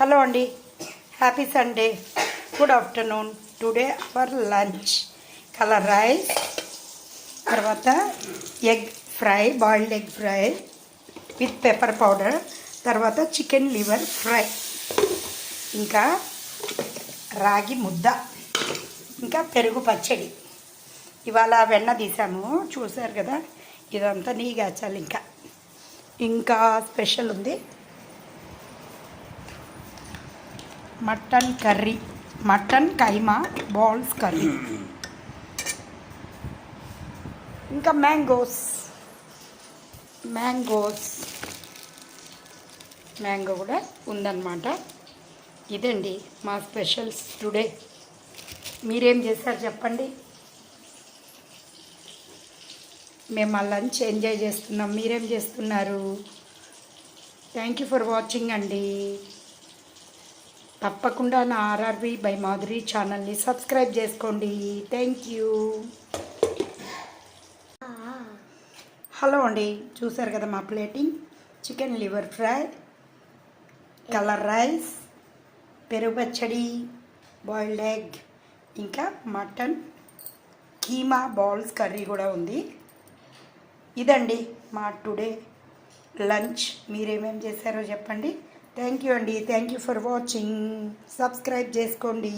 Hello అండి. Happy Sunday good afternoon today our lunch colour rice తర్వాత egg fry boiled egg fry with pepper powder తర్వాత chicken liver fry ఇంకా రాగి ముద్ద. ఇంకా పెరుగు పచ్చడి. ఇవాళ వెన్న తీసాము. చూసారు కదా? ఇదంతా నీగాచాలి ఇంకా. ఇంకా స్పెషల్ ఉంది. Mutton curry. Mutton keema balls curry. ఇంకా మ్యాంగోస్. మ్యాంగోస్. మ్యాంగో కూడా ఉందన్నమాట. ఇదండి మా స్పెషల్స్ టుడే. మీరేం చేశారు చెప్పండి. మేము మా లంచ్ ఎంజాయ్ చేస్తున్నాం. మీరేం చేస్తున్నారు? థ్యాంక్ యూ ఫర్ వాచింగ్ అండి. తప్పకుండా నా ఆర్ఆర్వి బై మాధురి ఛానల్ని సబ్స్క్రైబ్ చేసుకోండి. థ్యాంక్ యూ హలో అండి చూసారు కదా మా plating? Chicken liver fry colour rice పెరుగు పచ్చడి బాయిల్డ్ ఎగ్ ఇంకా మటన్ కీమా బాల్స్ కర్రీ కూడా ఉంది. ఇదండి మా టుడే లంచ్. మీరేమేం చేశారో చెప్పండి. థ్యాంక్ యూ అండి thank you for watching subscribe చేసుకోండి.